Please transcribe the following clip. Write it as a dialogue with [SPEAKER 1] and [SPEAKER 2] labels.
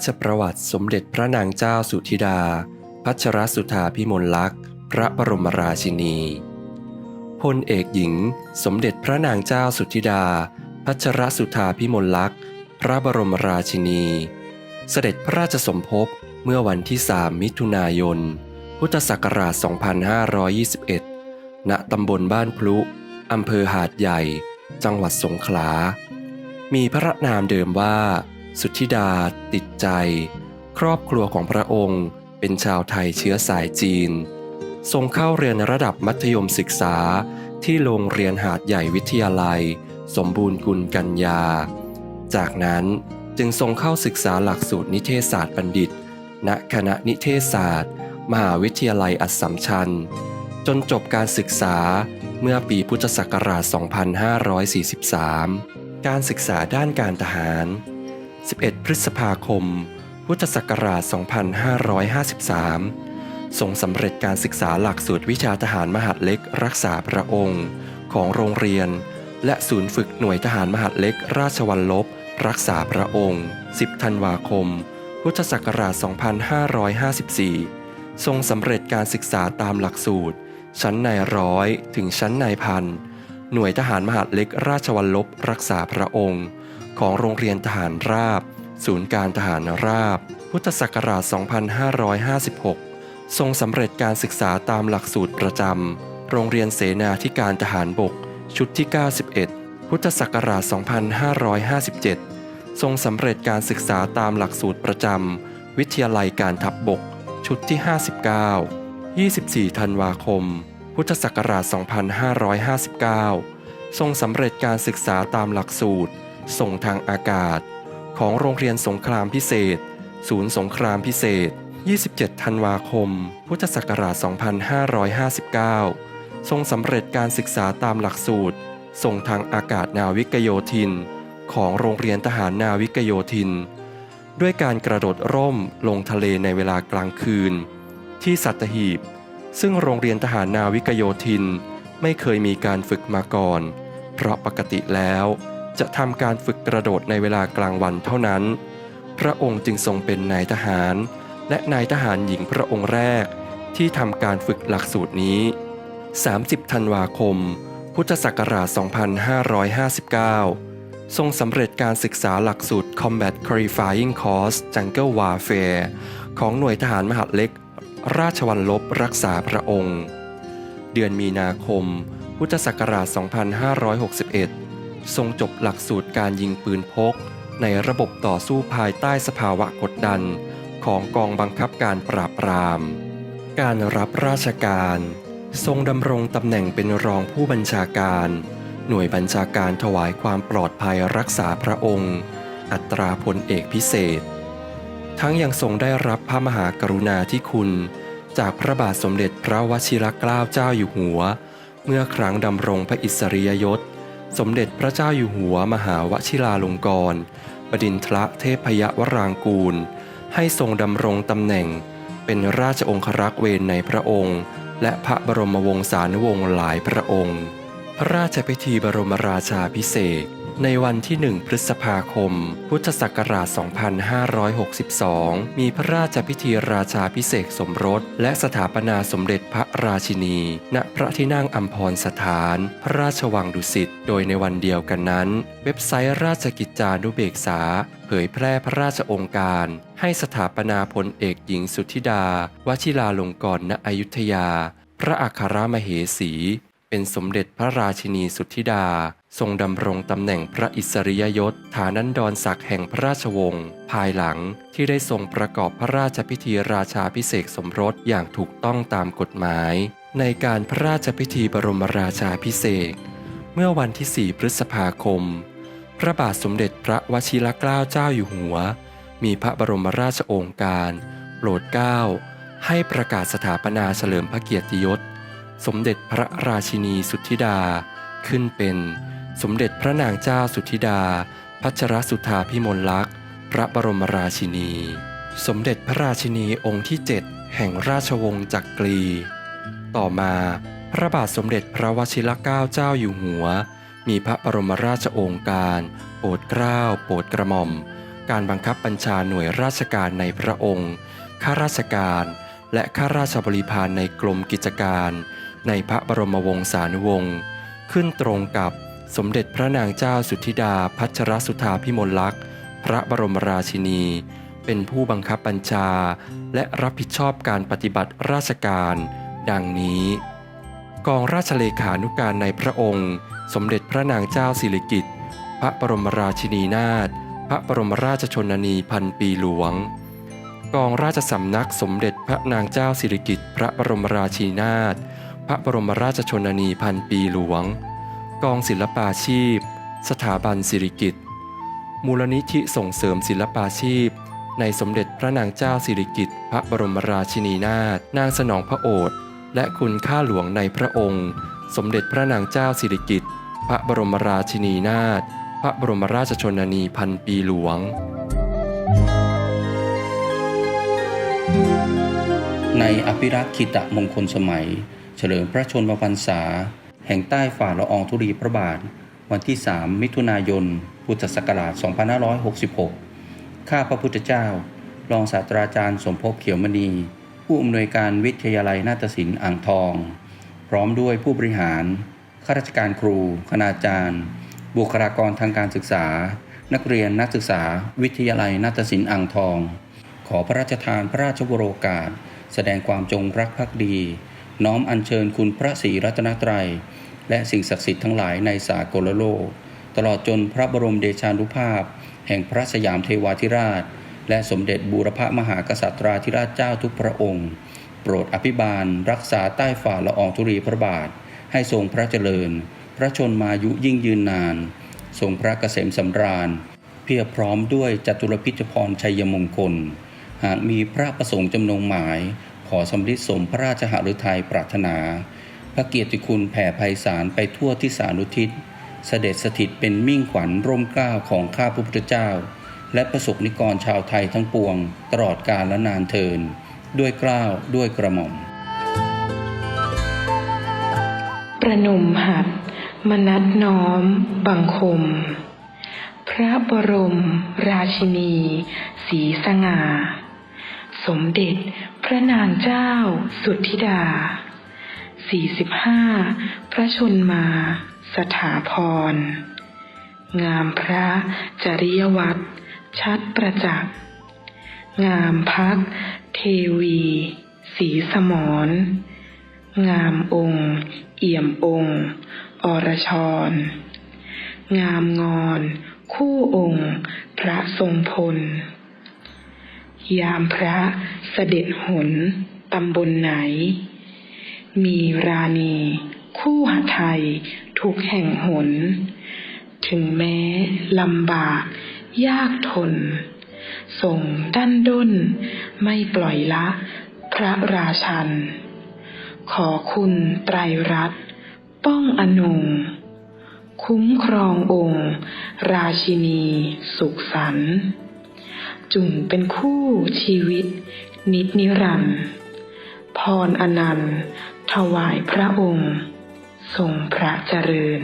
[SPEAKER 1] พระราชประวัติสมเด็จพระนางเจ้าสุธิดา พัชรสุธาพิมลลักษณ์ พระบรมราชินี พลเอกหญิง สมเด็จพระนางเจ้าสุธิดา พัชรสุธาพิมลลักษณ์ พระบรมราชินี เสด็จพระราชสมภพเมื่อวันที่ 3 มิถุนายน พุทธศักราช 2521 ณ ตำบลบ้านพลุ อำเภอหาดใหญ่ จังหวัดสงขลา มีพระนามเดิมว่า สุทธิดา ติดใจ ครอบครัวของพระองค์ เป็นชาวไทยเชื้อสายจีน ทรงเข้าเรียนระดับมัธยมศึกษาที่โรงเรียนหาดใหญ่วิทยาลัย สมบูรณ์กุลกัญญา จากนั้นจึงทรงเข้าศึกษาหลักสูตรนิเทศศาสตร์บัณฑิต ณ คณะนิเทศศาสตร์ มหาวิทยาลัยอัสสัมชัญ จนจบการศึกษาเมื่อปีพุทธศักราช 2543 การศึกษาด้านการทหาร 11 พฤษภาคม พุทธศักราช 2553 ทรงสำเร็จการศึกษาหลักสูตรวิชาทหารมหาดเล็กรักษาพระองค์ ของโรงเรียน และศูนย์ฝึกหน่วยทหารมหาดเล็กราชวัลลบ รักษาพระองค์ 10 ธันวาคม พุทธศักราช 2554 ทรงสำเร็จการศึกษาตามหลักสูตร ชั้นนายร้อยถึงชั้นนายพันหน่วยทหารมหาดเล็กราชวัลลบ รักษาพระองค์ ของโรงเรียนทหารราบ ศูนย์การทหารราบ พุทธศักราช 2556 ทรงสำเร็จการศึกษาตามหลักสูตรประจำ โรงเรียนเสนาธิการทหารบก ชุดที่ 91 พุทธศักราช 2557 ทรงสำเร็จการศึกษาตามหลักสูตรประจำ วิทยาลัยการทัพบบก ชุดที่ 59 24 ธันวาคม พุทธศักราช 2559 ทรงสำเร็จการศึกษาตามหลักสูตร ส่งทางอากาศ ของโรงเรียนสงครามพิเศษ ศูนย์สงครามพิเศษ 27 ธันวาคม พุทธศักราช 2559 ทรงสำเร็จการศึกษาตามหลักสูตร ส่งทางอากาศนาวิกโยธิน ของโรงเรียนทหารนาวิกโยธิน ด้วยการกระโดดร่มลงทะเลในเวลากลางคืน ที่สัตหีบ ซึ่งโรงเรียนทหารนาวิกโยธิน ไม่เคยมีการฝึกมาก่อน เพราะปกติแล้ว จะทำการฝึกกระโดดในเวลากลางวันเท่านั้น พระองค์จึงทรงเป็นนายทหาร และนายทหารหญิงพระองค์แรก ที่ทำการฝึกหลักสูตรนี้ 30 ธันวาคม พุทธศักราช 2559 ทรงสำเร็จการศึกษาหลักสูตร Combat Qualifying Course Jungle Warfare ของหน่วยทหารมหาดเล็ก ราชวัลลบรักษาพระองค์ เดือนมีนาคม พุทธศักราช 2561 ทรงจบหลักสูตรการยิงปืนพก ในระบบต่อสู้ภายใต้สภาวะกดดัน ของกองบังคับการปราบปราม การรับราชการ ทรงดำรงตำแหน่งเป็นรองผู้บัญชาการ หน่วยบัญชาการถวายความปลอดภัยรักษาพระองค์ อัตราพลเอกพิเศษ ทั้งยังทรงได้รับพระมหากรุณาธิคุณ จากพระบาทสมเด็จพระวชิรเกล้าเจ้าอยู่หัว เมื่อครั้งดำรงพระอิสริยยศ สมเด็จพระเจ้าอยู่หัวมหาวชิราลงกรณ์บดินทรเทพยวรางกูล ให้ทรงดำรงตำแหน่ง เป็นราชองครักษ์เวรในพระองค์ และพระบรมวงศานุวงศ์หลายพระองค์ พระราชพิธีบรมราชาพิเศษ ในวันที่ 1 พฤษภาคม พุทธศักราช 2562 มีพระราชพิธีราชาพิเศษสมรส และสถาปนาสมเด็จพระราชินี ณ พระที่นั่งอัมพรสถาน พระราชวังดุสิต โดยในวันเดียวกันนั้น เว็บไซต์ราชกิจจานุเบกษา เผยแพร่พระราชองค์การ ให้สถาปนาพลเอกหญิงสุทธิดา วชิราลงกรณอยุธยา พระอัครมเหสี เป็นสมเด็จพระราชินีสุทธิดา ทรงดำรงตำแหน่งพระอิสริยยศฐานันดรศักดิ์แห่งพระราชวงศ์ภายหลังที่ได้ทรงประกอบพระราชพิธีราชาพิเศษสมรสอย่างถูกต้องตามกฎหมาย ในการพระราชพิธีบรมราชาพิเศษเมื่อวันที่ 4 พฤษภาคม พระบาทสมเด็จพระวชิรเกล้าเจ้าอยู่หัว มีพระบรมราชโองการ โปรดเกล้าให้ประกาศสถาปนาเฉลิมพระเกียรติยศ สมเด็จพระราชินีสุทธิดา ขึ้นเป็นสมเด็จพระนางเจ้าสุทธิดา พัชรสุธาพิมลลักษณ์ พระบรมราชินี สมเด็จพระราชินีองค์ที่ 7 แห่งราชวงศ์จักกรี ต่อมาพระบาทสมเด็จพระวชิรเกล้าเจ้าอยู่หัว มีพระบรมราชโองการ โปรดเกล้า โปรดกระหม่อม การบังคับบัญชาหน่วยราชการในพระองค์ ข้าราชการ และข้าราชบริพารในกรมกิจการ ในพระบรมวงศานุวงศ์ขึ้นตรงกับสมเด็จพระนางเจ้าสุทธิดาพัชรสุธาพิมลลักษณ์ พระบรมราชินี เป็นผู้บังคับบัญชา และรับผิดชอบการปฏิบัติราชการ ดังนี้ กองราชเลขานุการในพระองค์ สมเด็จพระนางเจ้าสิริกิติ์พระบรมราชินีนาถพระบรมราชชนนีพันปีหลวง กองราชสำนักสมเด็จพระนางเจ้าสิริกิติ์พระบรมราชินีนาถ ระบรมราชชนนีพันปีหลวง กองศิลปาชีพ สถาบันสิริกิติ์มูลนิธิส่งเสริมศิลปาชีพ ในสมเด็จพระนางเจ้าสิริกิติ์พระบรมราชินีนาถนางสนองพระโอษฐ์และคุณค่าหลวงในพระองค์ สมเด็จพระนางเจ้าสิริกิติ์พระบรมราชินีนาถพระบรมราชชนนีพันปีหลวง
[SPEAKER 2] ในอภิรักษ์คิตมงคลสมัย เฉลิมพระชนมพรรษา แห่งใต้ฝ่าละอองธุรีพระบาท วันที่ 3 มิถุนายน พุทธศักราช 2566 ข้าพระพุทธเจ้า รองศาสตราจารย์สมภพเขียวมณี ผู้อำนวยการวิทยาลัยนาฏศิลป์อ่างทอง พร้อมด้วยผู้บริหาร ข้าราชการครู คณาจารย์ บุคลากรทางการศึกษา นักเรียนนักศึกษา วิทยาลัยนาฏศิลป์อ่างทอง ขอพระราชทานพระราชวโรกาส แสดงความจงรักภักดี น้อมอัญเชิญคุณพระศรีรัตนตรัย และสิ่งศักดิ์สิทธิ์ทั้งหลายในสากลโลก ตลอดจนพระบรมเดชานุภาพ แห่งพระสยามเทวาธิราช และสมเด็จบูรพมหากษัตราธิราชเจ้าทุกพระองค์ โปรดอภิบาล รักษาใต้ฝ่าละอองธุรีพระบาท ให้ทรงพระเจริญ พระชนมายุยิ่งยืนนาน ทรงพระเกษมสำราญ เพียบพร้อมด้วยจตุรพิจพรชัยมงคล หากมีพระประสงค์จำนงหมาย ขอสำลิดสมพระราชหฤทัยปรารถนา พระเกียรติคุณแผ่ไพศาลไปทั่วที่สานุทิศ เสด็จสถิตเป็นมิ่งขวัญร่มเกล้าของข้าพระพุทธเจ้า และประสบนิกรชาวไทยทั้งปวง ตลอดกาลและนานเทิน ด้วยเกล้าวด้วยกระหม่อม
[SPEAKER 3] ประนมหัดมนัดน้อม บังคม พระบรม ราชินี สีสง่า สมเด็จพระนางเจ้า สุทธิดา 45 พระชนมา สถาพร งามพระจริยวัตรชัดประจักษ์ งามพัก เทวี สีสมร งามองค์ เอี่ยมองค์ อรชร งามงอน คู่องค์ พระทรงพล ยามพระเสด็จหนตำบลไหน มีราณี คู่หไทยทุกแห่งหน ถึงแม้ลำบาก ยากทน ส่งดันด้น ไม่ปล่อยละพระราชัน ขอคุณไตรรัตป้องอนงคุ้มครององค์ ราชินีสุขสันต์ จุ่มเป็นคู่ชีวิต นิดนิรันดร์พรอนันต์ ถวายพระองค์ ทรงพระเจริญ